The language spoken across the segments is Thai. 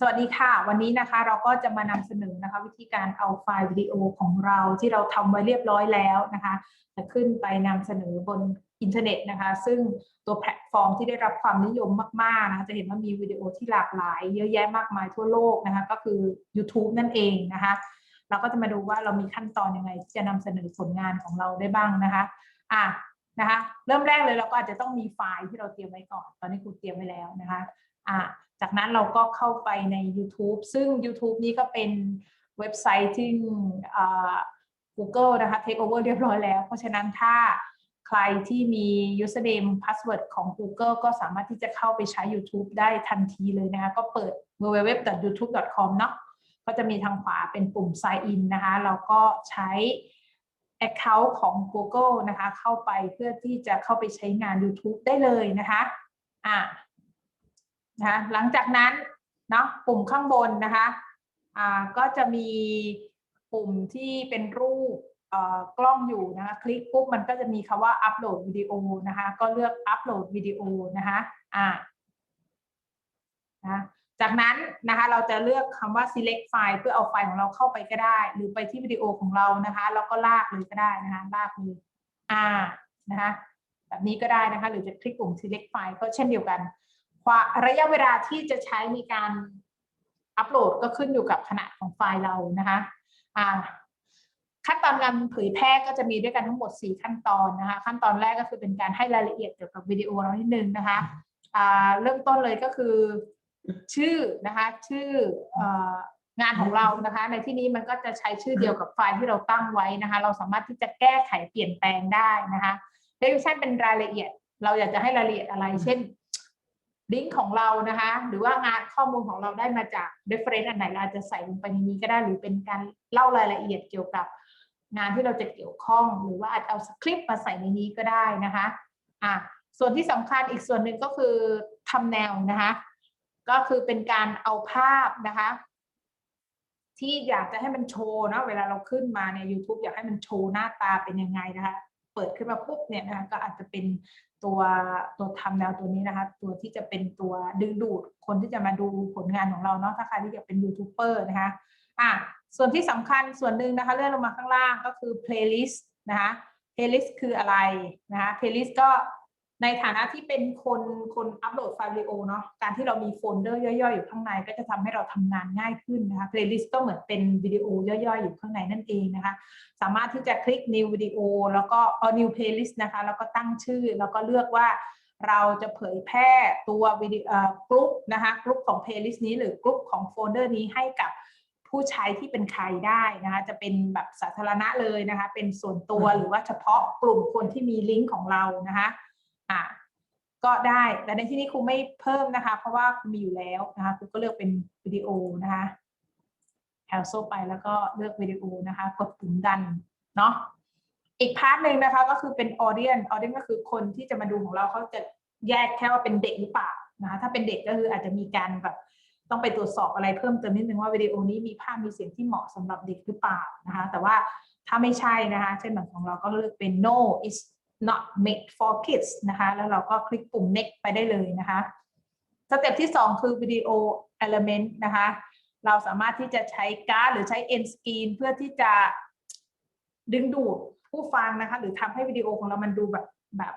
สวัสดีค่ะ วันนี้นะคะเราก็จะมานำเสนอนะคะ วิธีการเอาไฟล์วิดีโอของเราที่เราทำไว้เรียบร้อยแล้วนะคะจะขึ้นไปนำเสนอบนอินเทอร์เน็ตนะคะ ซึ่งตัวแพลตฟอร์มที่ได้รับความนิยมมากๆนะคะจะเห็นว่ามีวิดีโอที่หลากหลาย เยอะแยะมากมายทั่วโลกนะคะ ก็คือ YouTube นั่นเองนะคะ เราก็จะมาดูว่าเรามีขั้นตอนยังไงที่จะนำเสนอผลงานของเราได้บ้างนะคะอะนะคะ เริ่มแรกเลยเราก็อาจจะต้องมีไฟล์ที่เราเตรียมไว้ก่อน ตอนนี้ครูเตรียมไว้แล้วนะคะ อะจากนั้นเราก็เข้าไปใน YouTube ซึ่ง YouTube นี้ก็เป็นเว็บไซต์ที่ Google นะคะ take over เรียบร้อยแล้ว เพราะฉะนั้นถ้าใครที่มี username password ของ Google ก็สามารถที่จะเข้าไปใช้ YouTube ได้ทันทีเลยนะคะ ก็เปิด www.youtube.com เนาะก็จะมีทางขวาเป็นปุ่ม sign in นะคะ เราก็ใช้ Account ของ Google นะคะ เข้าไปเพื่อที่จะเข้าไปใช้งาน YouTube ได้เลยนะคะ อ่า นะหลังจากนั้นเนาะปุ่มข้างบนนะคะอ่าก็จะมีปุ่มที่เป็นรูปกล้องอยู่นะคะคลิกปุ๊บมันก็จะมีคำว่าอัปโหลดวิดีโอนะคะก็เลือกอัปโหลดวิดีโอนะคะอ่านะจากนั้นนะคะเราจะเลือกคำว่า select file เพื่อเอาไฟล์ของเราเข้าไปก็ได้ หรือไปที่วิดีโอของเรานะคะแล้วก็ลากเลยก็ได้นะคะลากเลยอ่านะคะแบบนี้ก็ได้นะคะ หรือจะคลิกปุ่ม select file ก็เช่นเดียวกัน ระยะเวลาที่จะใช้ในการอัปโหลดก็ขึ้นอยู่กับขนาดของไฟล์เรานะคะขั้นตอนการเผยแพร่ก็จะมีด้วยกันทั้งหมด 4 ขั้นตอนนะคะ ขั้นตอนแรกก็คือเป็นการให้รายละเอียดเกี่ยวกับวิดีโอเรานิดนึงนะคะเริ่มต้นเลยก็คือชื่อนะคะชื่องานของเรานะคะ ในที่นี้มันก็จะใช้ชื่อเดียวกับไฟล์ที่เราตั้งไว้นะคะ เราสามารถที่จะแก้ไขเปลี่ยนแปลงได้นะคะเรฟชั่นเป็นรายละเอียด เราอยากจะให้รายละเอียดอะไร เช่น ลิงก์ของเรานะคะ หรือว่างานข้อมูลของเราได้มาจาก reference อันไหนเราจะใส่ลงไปในนี้ก็ได้ หรือเป็นการเล่ารายละเอียดเกี่ยวกับ งานที่เราจะเกี่ยวข้อง หรือว่าอาจเอาสคริปต์มาใส่ในนี้ก็ได้นะคะอะส่วนที่สำคัญอีกส่วนหนึ่งก็คือทำแนวนะคะ ก็คือเป็นการเอาภาพนะคะ ที่อยากจะให้มันโชว์เนาะเวลาเราขึ้นมาใน YouTube อยากให้มันโชว์หน้าตาเป็นยังไงนะคะ เปิดขึ้นมาปุ๊บเนี่ยนะคะก็อาจจะเป็นตัวตัวทำแนวตัวนี้นะคะ ตัวที่จะเป็นตัวดึงดูดคนที่จะมาดูผลงานของเราเนาะถ้าใครที่อยากเป็นยูทูบเบอร์นะคะอะส่วนที่สำคัญส่วนหนึ่งนะคะเลื่อนลงมาข้างล่างก็คือ playlist นะคะ playlist คืออะไรนะคะ playlist ก็ ในฐานะที่เป็นคนคนอัปโหลดไฟล์วิดีโอเนาะการที่เรามีโฟลเดอร์ย่อยๆ อยู่ข้างใน ก็จะทำให้เราทำงานง่ายขึ้นนะคะ playlist ก็เหมือนเป็นวิดีโอย่อยๆ อยู่ข้างในนั่นเองนะคะสามารถที่จะคลิก new video แล้วก็เอา new playlist นะคะแล้วก็ตั้งชื่อแล้วก็เลือกว่าเราจะเผยแพร่ตัววิดีโอกรุ๊ปนะคะกรุ๊ปของ playlist นี้หรือกรุ๊ปของโฟลเดอร์นี้ให้กับผู้ใช้ที่เป็นใครได้นะคะจะเป็นแบบสาธารณะเลยนะคะเป็นส่วนตัวหรือว่าเฉพาะกลุ่มคนที่มีลิงก์ของเรานะคะ อ่าก็ได้แต่ในที่นี้ครูไม่เพิ่มนะคะ เพราะว่าครูมีอยู่แล้วนะคะครูก็เลือกเป็นวิดีโอนะคะแอลโซไปแล้วก็เลือกวิดีโอนะคะ กดปุ่มดันเนาะอีกพาร์ทหนึ่งนะคะก็คือเป็นออเดียนออเดียนก็คือคนที่จะมาดูของเราเขาจะแยกแค่ว่าเป็นเด็กหรือเปล่านะคะถ้าเป็นเด็กก็คืออาจจะมีการแบบต้องไปตรวจสอบอะไรเพิ่มเติมนิดนึงว่าวิดีโอนี้มีภาพมีเสียงที่เหมาะสำหรับเด็กหรือเปล่านะคะ แต่ว่าถ้าไม่ใช่นะคะ เช่นแบบของเราก็เลือกเป็น no is not made for kids นะคะแล้วเราก็คลิกปุ่ม next ไปได้เลยนะคะสเต็ปที่ 2 คือวิดีโอ element นะคะเราสามารถที่จะใช้การ์ดหรือใช้ end screen เพื่อที่จะดึงดูดผู้ฟังนะคะหรือทำให้วิดีโอของเรามันดูแบบแบบ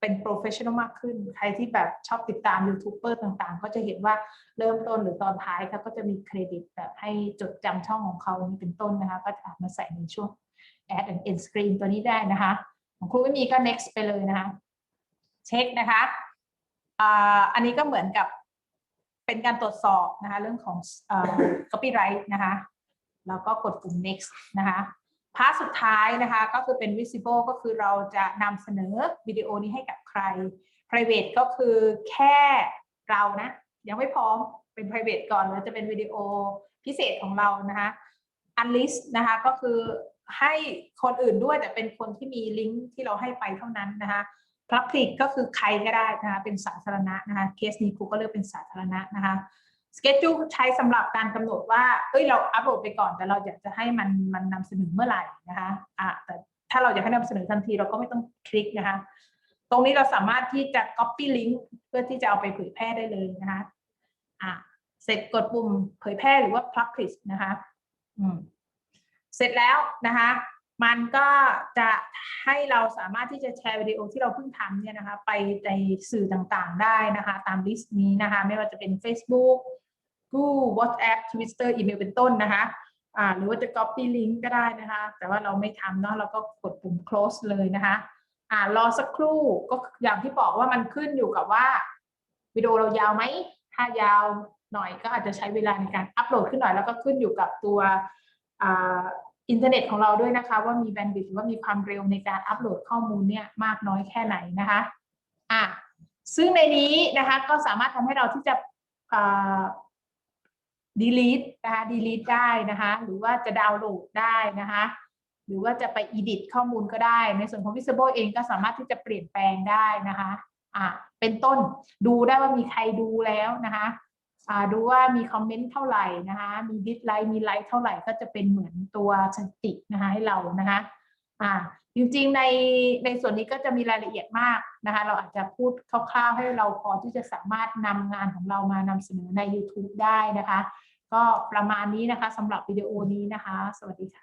เป็นโปรเฟชชั่นอลมากขึ้น ใครที่แบบชอบติดตามยูทูบเบอร์ต่างๆ ก็จะเห็นว่าเริ่มต้นหรือตอนท้ายเขาก็จะมีเครดิตแบบให้จดจำช่องของเขานี้เป็นต้นนะคะ ก็จะมาใส่ในช่วง add and end screen ตัวนี้ได้นะคะ ของครูไม่มีก็ next ไปเลยนะคะ เช็คนะคะอันนี้ก็เหมือนกับเป็นการตรวจสอบนะคะ เรื่องของ copyright นะคะ แล้วก็กดปุ่ม next นะคะพาร์ทสุดท้ายนะคะ ก็คือเป็น visible ก็คือเราจะนำเสนอวิดีโอนี้ให้กับใคร private ก็คือแค่เรานะ ยังไม่พร้อมเป็น private ก่อนแล้วจะเป็นวิดีโอพิเศษของเรานะคะ unlist นะคะก็คือให้คนอื่นด้วยแต่เป็นคนที่มีลิงก์ที่เราให้ไปเท่านั้นนะคะ Public ก็คือใครก็ได้นะคะเป็นสาธารณะนะคะเคสนี้ครูก็เลือกเป็นสาธารณะนะคะสเกจจูใช้สำหรับการกำหนดว่าเอ้ยเราอัปโหลดไปก่อน แต่เราอยากจะให้มันมันนำเสนอเมื่อไหร่นะคะอะแต่ถ้าเราอยากให้นำเสนอทันทีเราก็ไม่ต้องคลิกนะคะตรงนี้เราสามารถที่จะ copy link เพื่อที่จะเอาไปเผยแพร่ได้เลยนะคะอะเสร็จกดปุ่มเผยแพร่หรือว่า publish นะคะ เสร็จแล้วนะคะ มันก็จะให้เราสามารถที่จะแชร์วิดีโอที่เราเพิ่งทำเนี่ยนะคะ ไปในสื่อต่างๆได้นะคะ ตามลิสต์นี้นะคะ ไม่ว่าจะเป็น Facebook Google WhatsApp Twitter อีเมลเป็นต้นนะคะอ่าหรือว่าจะ copy link ก็ได้นะคะ แต่ว่าเราไม่ทำเนาะเราก็กดปุ่ม close เลยนะคะอ่ารอสักครู่ก็อย่างที่บอกว่ามันขึ้นอยู่กับว่าวิดีโอเรายาวไหม ถ้ายาว หน่อย ก็อาจจะใช้เวลาในการอัปโหลดขึ้นหน่อยแล้วก็ขึ้นอยู่กับตัวอินเทอร์เน็ตของเราด้วยนะคะ ว่ามีแบนด์วิดต์หรือว่ามีความเร็วในการอัปโหลดข้อมูลเนี่ยมากน้อยแค่ไหนนะคะอะซึ่งในนี้นะคะก็สามารถทำให้เราที่จะอ่า delete นะคะ delete ได้นะคะหรือว่าจะดาวน์โหลดได้นะคะหรือว่าจะไป edit ข้อมูลก็ได้ ในส่วนของ visible เองก็สามารถที่จะเปลี่ยนแปลงได้นะคะอ่าเป็นต้นดูได้ว่ามีใครดูแล้วนะคะ ดูว่ามีคอมเมนต์เท่าไหร่นะคะมีดิสไลค์มีไลค์เท่าไหร่ก็จะเป็นเหมือนตัวสถิตินะคะให้เรานะคะอ่าจริงๆในในส่วนนี้ก็จะมีรายละเอียดมากนะคะ เราอาจจะพูดคร่าวๆให้เราพอที่จะสามารถนำงานของเรามานำเสนอใน YouTube ได้นะคะ ก็ประมาณนี้นะคะสำหรับวิดีโอนี้นะคะ สวัสดีค่ะ